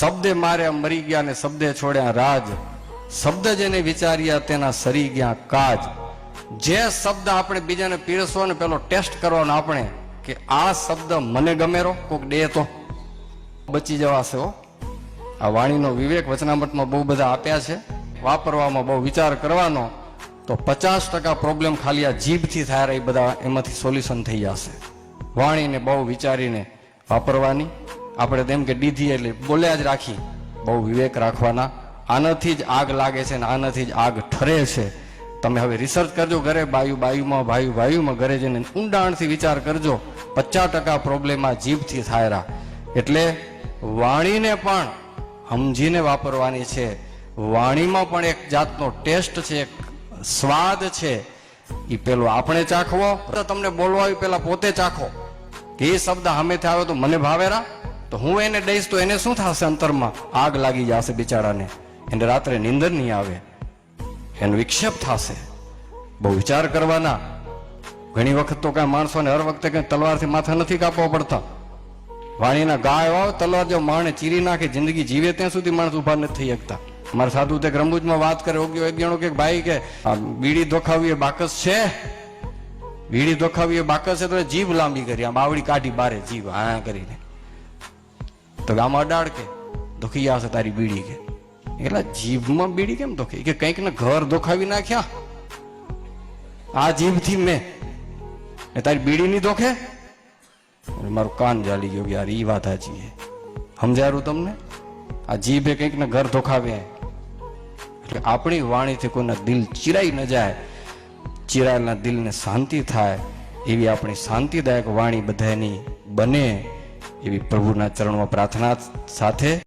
શબ્દે માર્યા મરી ગયા ને શબ્દે છોડ્યા રાજ. શબ્દ જેને વિચાર્યા તેના સરી ગયા કાજ. જે શબ્દ આપણે બીજાને પીરસવો ને પેલો ટેસ્ટ કરવાનો આપણે કે આ શબ્દ મને ગમેરો કોક ડે તો. બચી જવાશે હો. આ વાણીનો વિવેક વચનામતમાં બહુ બધા આપ્યા છે. વાપરવામાં બહુ વિચાર કરવાનો. તો પચાસ ટકા પ્રોબ્લેમ ખાલી આ જીભથી થાય એ બધા એમાંથી સોલ્યુશન થઈ જશે. વાણીને બહુ વિચારીને વાપરવાની. આપણે તેમ કે ડીધી એટલે બોલ્યા જ રાખી. બહુ વિવેક રાખવાના. આનાથી જ આગ લાગે છે ને આનાથી જ આગ ઠરે છે. તમે હવે રિસર્ચ કરજો ઘરે, બાયુ બાયુમાં, ભાયુ ભાયુમાં ઘરે જઈને ઊંડાણથી વિચાર કરજો. પચાસ ટકા પ્રોબ્લેમ આ જીભથી થાય રા એટલે વાણીને પણ સમજીને વાપરવાની છે. વાણીમાં પણ એક જાતનો ટેસ્ટ છે, એક સ્વાદ છે. એ પેલો આપણે ચાખવો. તો તમને બોલવા પેલા પોતે ચાખો. કે એ શબ્દ સામેથી આવ્યો તો મને ભાવેરા? તો હું એને દઈશ તો એને શું થશે અંતરમાં? આગ લાગી જશે બિચારાને. એને રાત્રે નીંદર નહીં આવે. એનો વિક્ષેપ થશે. બહુ વિચાર કરવાના. ઘણી વખત તો કાંઈ માણસોને હર વખતે કઈ તલવારથી માથા નથી કાપવા પડતા. વાણીના ગાય વાવ તલવાર જો માણે ચીરી નાખે, જિંદગી જીવે ત્યાં સુધી માણસ ઊભા નથી થઈ શકતા. મારા સાધુ તે રમૂજમાં વાત કરે ઓગ્યો એક જણો કે ભાઈ કે બીડી ધોખાવી એ બાકસ છે? બીડી ધોખાવી એ બાકસ છે તો જીભ લાંબી કરી, આમ આવડી કાઢી બારે જીભ હા, કરીને. તો આમાં અડાડ કે દુખી આવશે તારી બીડી કે. એટલે જીભમાં બીડી કેમ દુખી? કે કંઈક ને ઘર દોખાવી નાખ્યા? આ જીભથી મેં. એ તારી બીડી નહીં દોખે? મારું કાન જાલી ગયું યાર એ વાત સાચી છે. સમજાયું તમને? આ જીભે કંઈક ને ઘર ધોખાવે એટલે આપણી વાણીથી કોઈના દિલ ચિરાઈ ન જાય, ચિરાયેલા દિલને શાંતિ થાય, એવી આપણી શાંતિદાયક વાણી બધાની બને. એવી પ્રભુના ચરણમાં પ્રાર્થના સાથે